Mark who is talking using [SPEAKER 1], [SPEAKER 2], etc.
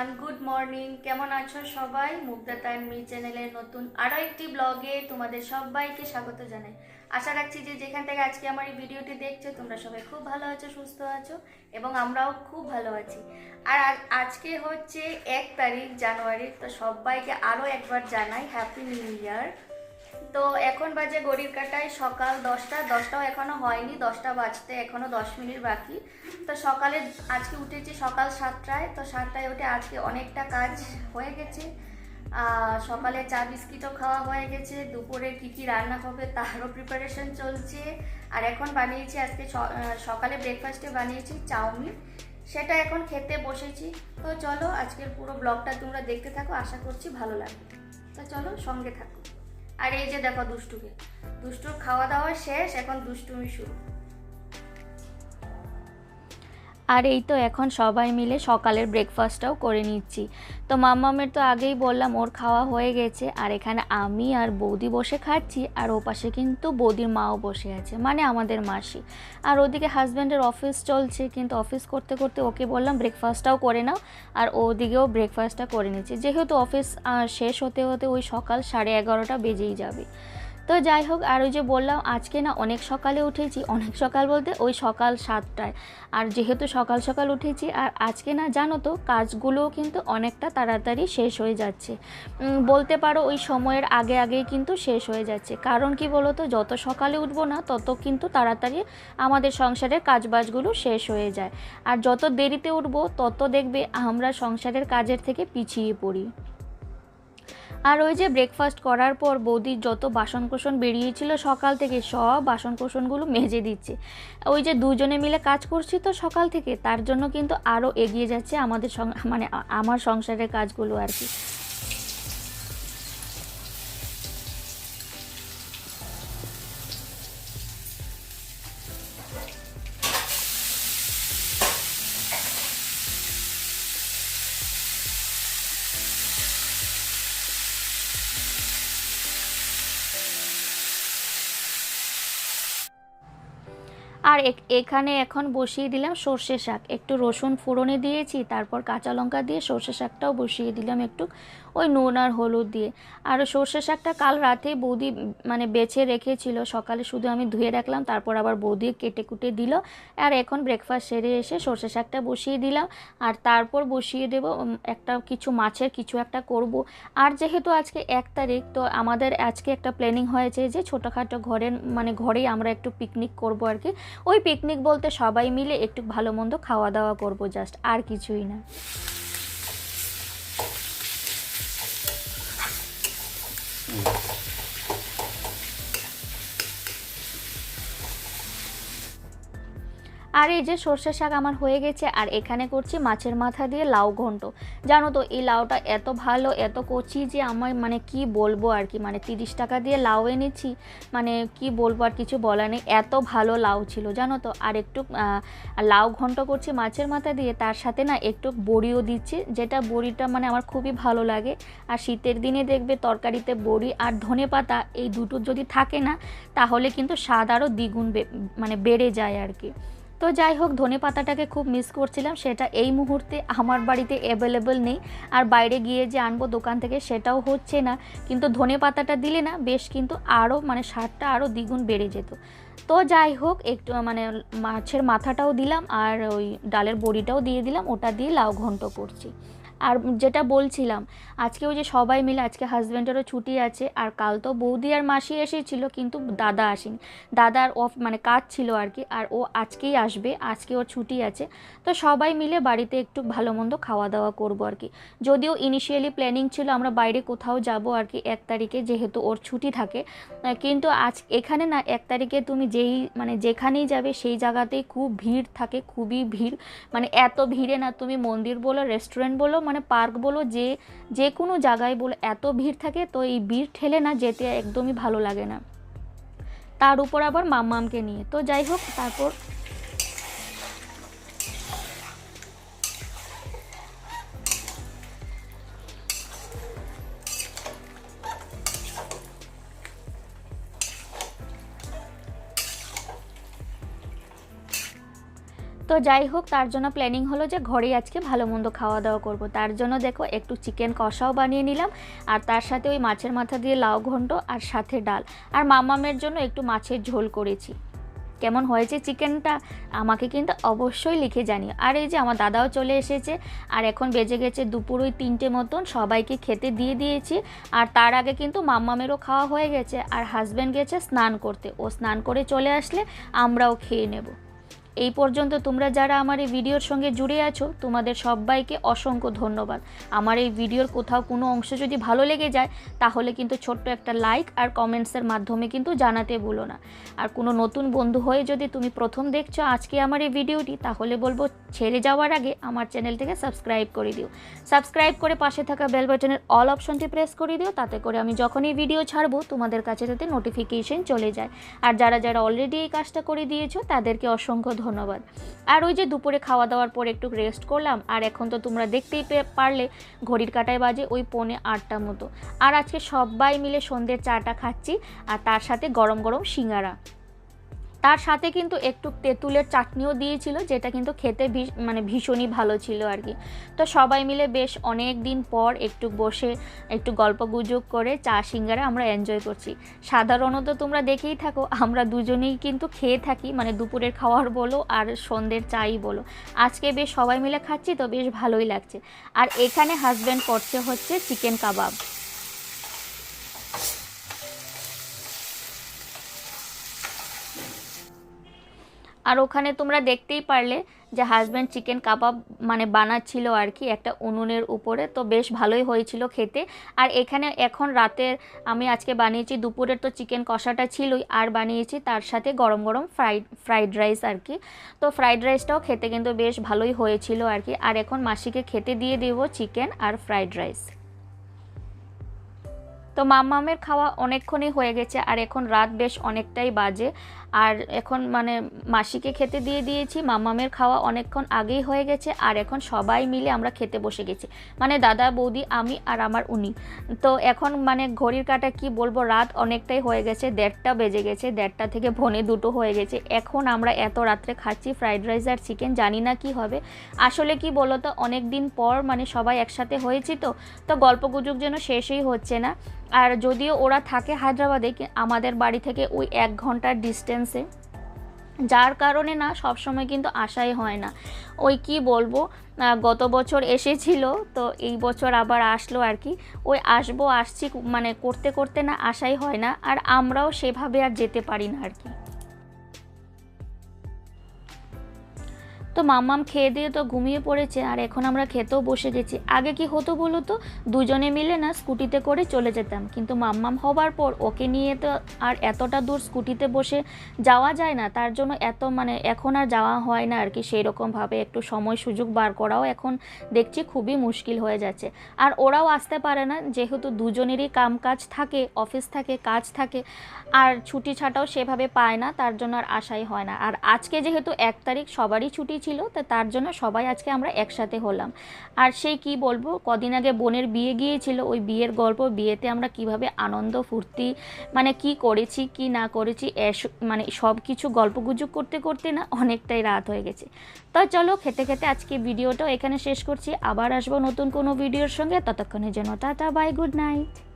[SPEAKER 1] Everyone good morning কেমন আছো সবাই? মুগ্ধা টাইম মি চ্যানেলের নতুন আরও একটি ব্লগে তোমাদের সবাইকে স্বাগত জানাই। আশা রাখছি যে যেখান থেকে আজকে আমার এই ভিডিওটি দেখছ, তোমরা সবাই খুব ভালো আছো, সুস্থ আছো এবং আমরাও খুব ভালো আছি। আর আজ- আজকে হচ্ছে এক তারিখ জানুয়ারি, তো সবাইকে আরও একবার জানাই হ্যাপি নিউ ইয়ার তো এখন বাজে গড়ির কাটায় সকাল দশটা, দশটাও এখনও হয়নি, দশটা বাজতে এখনও দশ মিনিট বাকি। তো সকালে আজকে উঠেছি সকাল সাতটায়, তো সাতটায় উঠে আজকে অনেকটা কাজ হয়ে গেছে। সকালে চা বিস্কিটও খাওয়া হয়ে গেছে, দুপুরে কি কি রান্না হবে তারও প্রিপারেশন চলছে। আর এখন বানিয়েছি আজকে সকালে ব্রেকফাস্টে বানিয়েছি চাউমিন, সেটা এখন খেতে বসেছি। তো চলো আজকের পুরো ব্লগটা তোমরা দেখতে থাকো, আশা করছি ভালো লাগবে। তো চলো সঙ্গে থাকো। আর এই যে দেখো দুষ্টুকে। দুষ্টুর খাওয়া দাওয়া শেষ এখন দুষ্টুমি শুরু। আর এই তো এখন সবাই মিলে সকালের ব্রেকফাস্টটাও করে নিচ্ছি। তো মাম্মামের তো আগেই বললাম, ওর খাওয়া হয়ে গেছে, আর এখানে আমি আর বৌদি বসে খাচ্ছি, আর ও পাশে কিন্তু বৌদির মাও বসে আছে মানে আমাদের মাসি। আর ওদিকে হাজব্যান্ডের অফিস চলছে, কিন্তু অফিস করতে করতে ওকে বললাম ব্রেকফাস্টটাও করে নাও। আর ওদিকেও ব্রেকফাস্টটা করে নিচ্ছি। যেহেতু অফিস শেষ হতে হতে ওই সকাল সাড়ে এগারোটা বেজেই যাবে। তো যাই হোক, আর ওই যে বললাম, আজকে না অনেক সকালে উঠেছি। অনেক সকাল বলতে ওই সকাল সাতটায়। আর যেহেতু সকাল সকাল উঠেছি, আর আজকে না জানো তো, কাজগুলোও কিন্তু অনেকটা তাড়াতাড়ি শেষ হয়ে যাচ্ছে। বলতে পারো ওই সময়ের আগে আগেই কিন্তু শেষ হয়ে যাচ্ছে। কারণ কি বলো তো যত সকালে উঠবো না, তত কিন্তু তাড়াতাড়ি আমাদের সংসারের কাজবাজগুলো শেষ হয়ে যায়। আর যত দেরিতে উঠবো, তত দেখবে আমরা সংসারের কাজের থেকে পিছিয়ে পড়ি। আর ওই যে ব্রেকফাস্ট করার পর বৌদির যত বাসন কোসন বেরিয়েছিল সকাল থেকে, সব বাসন কোসনগুলো মেজে দিচ্ছে। ওই যে দুজনে মিলে কাজ করছি তো সকাল থেকে, তার জন্য কিন্তু আরও এগিয়ে যাচ্ছে আমাদের মানে আমার সংসারের কাজগুলো আর কি। আর এখ- এখানে এখন বসিয়ে দিলাম সর্ষে শাক। একটু রসুন ফোড়নে দিয়েছি, তারপর কাঁচা লঙ্কা দিয়ে সর্ষে শাকটাও বসিয়ে দিলাম একটু। ওই নুন আর হলুদ দিয়ে। আর সর্ষে শাকটা কাল রাতে বৌদি মানে বেছে রেখেছিল। সকালে শুধু আমি ধুয়ে রাখলাম, তারপর আবার বৌদি কেটে কুটে দিল। আর এখন ব্রেকফাস্ট সেরে এসে সর্ষে শাকটা বসিয়ে দিলাম। আর তারপর বসিয়ে দেব একটা কিছু মাছের কিছু একটা করব। আর যেহেতু আজকে এক তারিখ, তো আমাদের আজকে একটা প্ল্যানিং হয়েছে যে ছোটোখাটো ঘরের মানে ঘরেই আমরা একটু পিকনিক করব আর কি। ওই পিকনিক বলতে সবাই মিলে একটু ভালো মন্দ খাওয়া দাওয়া করব জাস্ট আর কিছুই না। Mm. আর এই যে সর্ষে শাক আমার হয়ে গেছে, আর এখানে করছি মাছের মাথা দিয়ে লাউ ঘন্ট। জানো তো, এই লাউটা এত ভালো, এত কচি যে আমার মানে কি বলব আর কি মানে তিরিশ টাকা দিয়ে লাউ এনেছি মানে কি বলব আর কিছু বলার নেই, এত ভালো লাউ ছিল, জানো তো। আর একটু লাউ ঘন্ট করছি মাছের মাথা দিয়ে, তার সাথে না একটু বড়িও দিচ্ছি, যেটা বড়িটা মানে আমার খুবই ভালো লাগে। আর শীতের দিনে দেখবে তরকারিতে বড়ি আর ধনে পাতা, এই দুটো যদি থাকে না, তাহলে কিন্তু স্বাদ আরও দ্বিগুণ মানে বেড়ে যায় আর কি। তো যাই হোক, ধনে পাতাটাকে খুব মিস করছিলাম। সেটা এই মুহূর্তে আমার বাড়িতে অ্যাভেলেবেল নেই। আর বাইরে গিয়ে যে আনব দোকান থেকে সেটাও হচ্ছে না। কিন্তু ধনে পাতাটা দিলে না, বেশ কিন্তু আরও মানে সারটা আরও দ্বিগুণ বেড়ে যেত। তো যাই হোক, একটু মানে মাছের মাথাটাও দিলাম আর ওই ডালের বড়িটাও দিয়ে দিলাম। ওটা দিয়ে লাউ ঘন্ট করছি। আর যেটা বলছিলাম আজকে ওই যে সবাই মিলে, আজকে হাজব্যান্ডেরও ছুটি আছে, আর কাল তো বৌদি আর মাসি এসেছিল, কিন্তু দাদা আসেনি। দাদার অফ মানে কাজ ছিল আর কি, আর ও আজকেই আসবে, আজকে ওর ছুটি আছে। তো সবাই মিলে বাড়িতে একটু ভালো মন্দ খাওয়া দাওয়া করব আর কি। যদিও ইনিশিয়ালি প্ল্যানিং ছিল আমরা বাইরে কোথাও যাব আর কি, এক তারিখে যেহেতু ওর ছুটি থাকে, কিন্তু আজ, এখানে না, এক তারিখে তুমি যেই মানে যেখানেই যাবে, সেই জায়গাতেই খুব ভিড় থাকে, খুবই ভিড়। মানে এত ভিড়ে না, তুমি মন্দির বলো রেস্টুরেন্ট বলো মানে পার্ক বলো যে যে কোনো জায়গায় বলো, এত ভিড় থাকে তো এই ভিড় ঠেলে না যেতে একদমই ভালো লাগে না। তার উপর আবার মাম্মামকে নিয়ে। তো যাই হোক, তারপর তো যাই হোক, তার জন্য প্ল্যানিং হলো যে ঘরেই আজকে ভালো মন্দ খাওয়া দাওয়া করব। তার জন্য দেখো, একটু চিকেন কষাও বানিয়ে নিলাম, আর তার সাথে ওই মাছের মাথা দিয়ে লাউ ঘন্ট আর সাথে ডাল। আর মামামের জন্য একটু মাছের ঝোল করেছি। কেমন হয়েছে চিকেনটা আমাকে কিন্তু অবশ্যই লিখে জানিও। আর এই যে আমার দাদাও চলে এসেছে, আর এখন বেজে গেছে দুপুর ওই তিনটে মতন, সবাইকে খেতে দিয়ে দিয়েছি। আর তার আগে কিন্তু মাম্মামেরও খাওয়া হয়ে গেছে, আর হাজব্যান্ড গেছে স্নান করতে। ও স্নান করে চলে আসলে আমরাও খেয়ে নেব। এই পর্যন্ত তোমরা যারা আমার এই ভিডিওর সঙ্গে জুড়ে আছো, তোমাদের সবাইকে অসংখ্য ধন্যবাদ। আমার এই ভিডিওর কোথাও কোনো অংশ যদি ভালো লেগে যায়, তাহলে কিন্তু ছোট্ট একটা লাইক আর কমেন্টসের মাধ্যমে কিন্তু জানাতে ভুলো না। আর কোনো নতুন বন্ধু হয়ে যদি তুমি প্রথম দেখছ আজকে আমার এই ভিডিওটি, তাহলে বলব ছেড়ে যাওয়ার আগে আমার চ্যানেলটিকে সাবস্ক্রাইব করে দিও। সাবস্ক্রাইব করে পাশে থাকা বেল বাটনের অল অপশনটি প্রেস করে দিও, তাতে করে আমি যখনই ভিডিও ছাড়বো, তোমাদের কাছে তাতে নোটিফিকেশন চলে যায়। আর যারা যারা অলরেডি এই কাজটা করে দিয়েছ, তাদেরকে অসংখ্য ধন্যবাদ। আর ওই যে দুপুরে খাওয়া দাওয়ার পর একটু রেস্ট করলাম, আর এখন তো তোমরা দেখতেই পারলে, ঘড়ির কাটায় বাজে ওই পৌনে আটটা মতো। আর আজকে সবাই মিলে সন্ধ্যের চাটা খাচ্ছি, আর তার সাথে গরম গরম সিঙ্গারা। তার সাথে কিন্তু একটু তেঁতুলের চাটনিও দিয়েছিল, যেটা কিন্তু খেতে মানে ভীষণই ভালো ছিল আর কি। তো সবাই মিলে বেশ অনেক দিন পর একটু বসে একটু গল্প গুজব করে চা সিঙ্গারা আমরা এনজয় করছি। সাধারণত তোমরা দেখেই থাকো, আমরা দুজনেই কিন্তু খেয়ে থাকি মানে দুপুরের খাওয়ার বলো আর সন্ধ্যের চাই বলো। আজকে বেশ সবাই মিলে খাচ্ছি, তো বেশ ভালোই লাগছে। আর এখানে হাজব্যান্ড করছে হচ্ছে চিকেন কাবাব আর ওখানে তোমরা দেখতেই পারলে যে হাজব্যান্ড চিকেন কাবাব মানে বানাচ্ছিল আর কি একটা উনুনের উপরে। তো বেশ ভালোই হয়েছিল খেতে। আর এখানে এখন রাতের আমি আজকে বানিয়েছি, দুপুরের তো চিকেন কষাটা ছিলই, আর বানিয়েছি তার সাথে গরম গরম ফ্রাইড ফ্রাইড রাইস আর কি। তো ফ্রাইড রাইসটাও খেতে কিন্তু বেশ ভালোই হয়েছিল আর কি। আর এখন মাসিকে খেতে দিয়ে দেবো চিকেন আর ফ্রাইড রাইস তো মাম্মামের খাওয়া অনেকক্ষণই হয়ে গেছে, আর এখন রাত বেশ অনেকটাই বাজে। আর এখন মানে মাসিকে খেতে দিয়ে দিয়েছি, মাম্মামের খাওয়া অনেকক্ষণ আগেই হয়ে গেছে, আর এখন সবাই মিলে আমরা খেতে বসে গেছি। মানে দাদা, বৌদি, আমি আর আমার উনি। তো এখন মানে ঘড়ির কাটা কি বলব, রাত অনেকটাই হয়ে গেছে, দেড়টা বেজে গেছে, দেড়টা থেকে ভনে দুটো হয়ে গেছে। এখন আমরা এত রাত্রে খাচ্ছি, ফ্রাইড রাইস আর চিকেন, জানি না কি হবে। আসলে কি বলো তো অনেক দিন পর মানে সবাই একসাথে হয়েছি তো তো গল্প গুজব যেন শেষই হচ্ছে না। আর যদিও ওরা থাকে হায়দ্রাবাদে আমাদের বাড়ি থেকে ওই এক ঘণ্টার ডিস্টেন্সে যার কারণে না, সবসময় কিন্তু আশাই হয় না। ওই কি বলব গত বছর এসেছিল, তো এই বছর আবার আসলো আর কি। ওই আসব, আসছি মানে করতে করতে না, আশাই হয় না। আর আমরাও সেভাবে আর যেতে পারি না আর কি। তো মাম্মাম খেয়ে দিয়ে তো ঘুমিয়ে পড়েছে, আর এখন আমরা খেতেও বসে গেছি। আগে কি হতো বলো তো? দুজনে মিলে না স্কুটিতে করে চলে যেতাম। কিন্তু মাম্মাম হবার পর ওকে নিয়ে তো আর এতটা দূর স্কুটিতে বসে যাওয়া যায় না। তার জন্য এত মানে এখন আর যাওয়া হয় না আর কি। সেই রকমভাবে একটু সময় সুযোগ বার করাও এখন দেখছি খুবই মুশকিল হয়ে যাচ্ছে। আর ওরাও আসতে পারে না। যেহেতু দুজনেরই কাম কাজ থাকে, অফিস থাকে, কাজ থাকে, আর ছুটি ছাটাও সেভাবে পায় না। তার জন্য আর আশাই হয় না। আর আজকে যেহেতু এক তারিখ, সবারই ছুটি ছিল তো তার জন্য সবাই আজকে আমরা একসাথে হলাম। আর সেই কি বলব, কদিন আগে বোনের বিয়ে গিয়েছিল, ওই বিয়ের গল্প, বিয়েতে আমরা কীভাবে আনন্দ, ফুর্তি মানে কি করেছি, কি না করেছি মানে সব কিছু গল্প গুজব করতে করতে না অনেকটাই রাত হয়ে গেছে। তো চলো খেতে খেতে আজকে ভিডিওটাও এখানে শেষ করছি। আবার আসব নতুন কোনো ভিডিওর সঙ্গে। ততক্ষণের জন্য টাটা বাই গুড নাইট